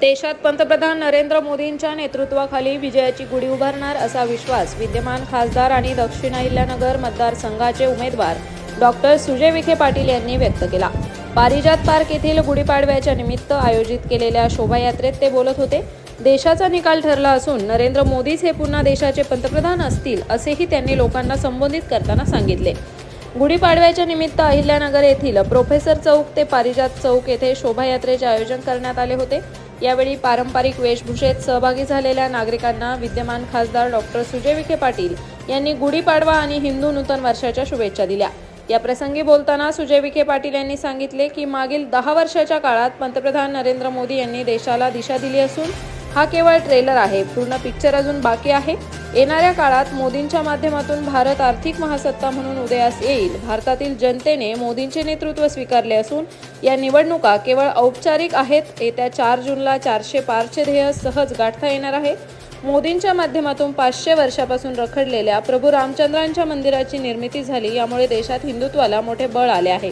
देशात पंतप्रधान नरेंद्र मोदींच्या नेतृत्वाखाली विजयाची गुढी उभारणार असा विश्वास विद्यमान खासदार आणि दक्षिण अहिल्यानगर मतदारसंघाचे उमेदवार डॉक्टर सुजय विखे पाटील यांनी व्यक्त केला. पारिजात पार्क येथील गुढीपाडव्याच्या निमित्त आयोजित केलेल्या शोभायात्रेत ते बोलत होते देशाचा निकाल ठरला असून नरेंद्र मोदीच हे पुन्हा देशाचे पंतप्रधान असतील असेही त्यांनी लोकांना संबोधित करताना सांगितले. गुढीपाडव्याच्या निमित्त अहिल्यानगर येथील प्रोफेसर चौक ते पारिजात चौक येथे शोभायात्रेचे आयोजन करण्यात आले होते. यावेळी पारंपरिक वेशभूषेत सहभागी झालेल्या नागरिकांना विद्यमान खासदार डॉक्टर सुजय विखे पाटील यांनी गुढीपाडवा आणि हिंदू नूतन वर्षाच्या शुभेच्छा दिल्या. या प्रसंगी बोलताना सुजय विखे पाटील यांनी सांगितले की मागील दहा वर्षाच्या काळात पंतप्रधान नरेंद्र मोदी यांनी देशाला दिशा दिली असून हा केवळ ट्रेलर आहे. पूर्ण पिक्चर अजून बाकी आहे. येणाऱ्या काळात मोदींच्या माध्यमातून भारत आर्थिक महासत्ता म्हणून उदयास येईल. भारतातील जनतेने मोदींचे नेतृत्व स्वीकारले असून या निवडणुका केवळ औपचारिक आहेत येत्या चार जूनला चारशे पारचे ध्येय सहज गाठता येणार आहे. मोदींच्या माध्यमातून पाचशे वर्षापासून रखडलेल्या प्रभू रामचंद्रांच्या मंदिराची निर्मिती झाली यामुळे देशात हिंदुत्वाला मोठे बळ आले आहे.